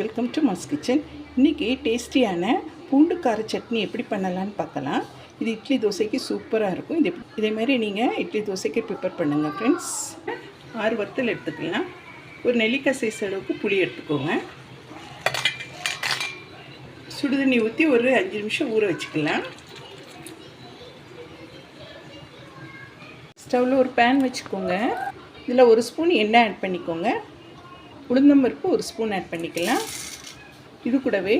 Welcome to mass kitchen இன்றைக்கி டேஸ்டியான பூண்டு கார சட்னி எப்படி பண்ணலான்னு பார்க்கலாம். இது இட்லி தோசைக்கு சூப்பராக இருக்கும். இது இதே மாதிரி நீங்கள் இட்லி தோசைக்கு ப்ரிப்பேர் பண்ணுங்கள் ஃப்ரெண்ட்ஸ் ஆறு வத்தல் எடுத்துக்கலாம். ஒரு நெல்லிக்காய் சைஸ் அளவுக்கு புளி எடுத்துக்கோங்க. சுடுதண்ணி ஊற்றி ஒரு அஞ்சு நிமிஷம் ஊற வச்சுக்கலாம். ஸ்டவ்வில் ஒரு பேன் வச்சுக்கோங்க. இதில் ஒரு ஸ்பூன் எண்ணெய் ஆட் பண்ணிக்கோங்க. உளுந்தம்பருப்பு ஒரு ஸ்பூன் ஆட் பண்ணிக்கலாம். இது கூடவே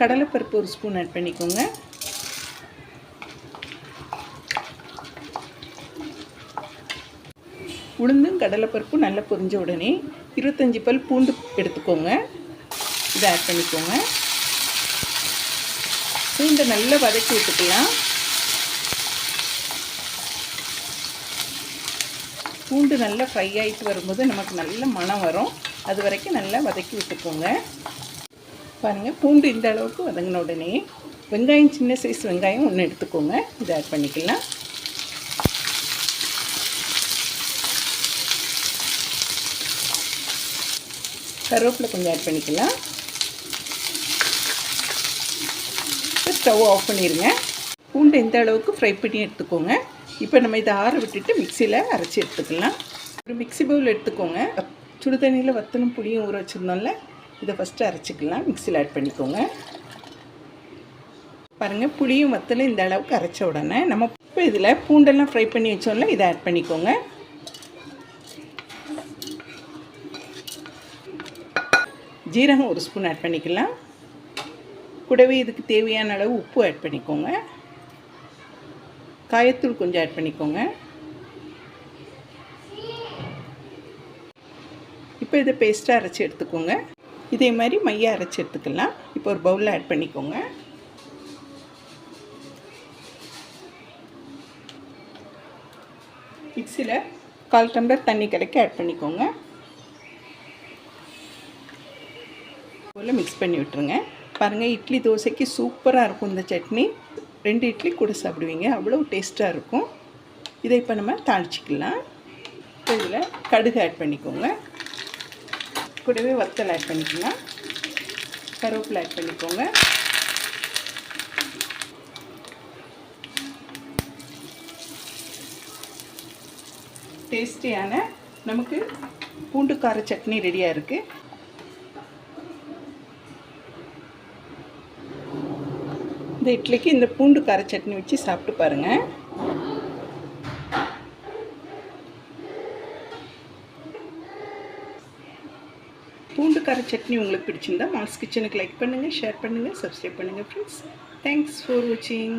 கடலைப்பருப்பு ஒரு ஸ்பூன் ஆட் பண்ணிக்கோங்க. உளுந்தும் கடலைப்பருப்பும் நல்லா பொரிஞ்ச உடனே இருபத்தஞ்சி பல் பூண்டு எடுத்துக்கோங்க. இதை ஆட் பண்ணிக்கோங்க. பூண்டை நல்லா வதக்கி விட்டுக்கலாம். பூண்டு நல்லா ஃப்ரை ஆகிட்டு வரும்போது நமக்கு நல்ல மணம் வரும். அது வரைக்கும் நல்லா வதக்கி விட்டுக்கோங்க. பாருங்கள் பூண்டு இந்த அளவுக்கு வதங்கின உடனே வெங்காயம் சின்ன சைஸ் வெங்காயம் ஒன்று எடுத்துக்கோங்க. இதை ஆட் பண்ணிக்கலாம். கருவேப்பிலை கொஞ்சம் ஆட் பண்ணிக்கலாம். ஸ்டவ் ஆஃப் பண்ணிடுங்க பூண்டு இந்த அளவுக்கு ஃப்ரை பண்ணி எடுத்துக்கோங்க. இப்போ நம்ம இதை ஆற விட்டுட்டு மிக்சியில் அரைச்சி எடுத்துக்கலாம். ஒரு மிக்சி பவுல் எடுத்துக்கோங்க. சுடு தண்ணியில் வத்தலும் புளியும் ஊற வச்சுருந்தோம்ல இதை ஃபஸ்ட்டு அரைச்சிக்கலாம். மிக்சியில் ஆட் பண்ணிக்கோங்க. பாருங்கள் புளியும் வத்தலும் இந்த அளவுக்கு அரைச்ச உடனே நம்ம இப்போ இதில் பூண்டெல்லாம் ஃப்ரை பண்ணி வச்சோம்ல இதை ஆட் பண்ணிக்கோங்க. ஜீரகம் ஒரு ஸ்பூன் ஆட் பண்ணிக்கலாம். கூடவே இதுக்கு தேவையான அளவு உப்பு ஆட் பண்ணிக்கோங்க. காயத்தூள் கொஞ்சம் ஆட் பண்ணிக்கோங்க. இப்போ இதை பேஸ்ட்டாக அரைச்சி எடுத்துக்கோங்க. இதே மாதிரி மைய அரைச்சி எடுத்துக்கலாம். இப்போ ஒரு பவுலில் ஆட் பண்ணிக்கோங்க. மிக்சியில் கால் டம்ளர் தண்ணி கலக்கி ஆட் பண்ணிக்கோங்க. போல் மிக்ஸ் பண்ணி விட்டுருங்க. பாருங்கள் இட்லி தோசைக்கு சூப்பராக இருக்கும் இந்த சட்னி. ரெண்டு இட்லி கூட சாப்பிடுவீங்க. அவ்வளோ டேஸ்ட்டாக இருக்கும். இதை இப்போ நம்ம தாளிச்சிக்கலாம். இதில் கடுகு ஆட் பண்ணிக்கோங்க. கூடவே வத்தல் ஆட் பண்ணிக்கலாம். கருவேப்பிலை ஆட் பண்ணிக்கோங்க. டேஸ்டியான நமக்கு பூண்டு கார சட்னி ரெடியாக இருக்குது இந்த இட்லிக்கு இந்த பூண்டு கார சட்னி வச்சு சாப்பிட்டு பாருங்கள் பூண்டு கார சட்னி உங்களுக்கு பிடிச்சிருந்தா மாஸ் கிச்சனுக்கு லைக் பண்ணுங்கள் ஷேர் பண்ணுங்கள் சப்ஸ்கிரைப் பண்ணுங்கள் ஃப்ரெண்ட்ஸ் தேங்க்ஸ் ஃபார் வாட்சிங்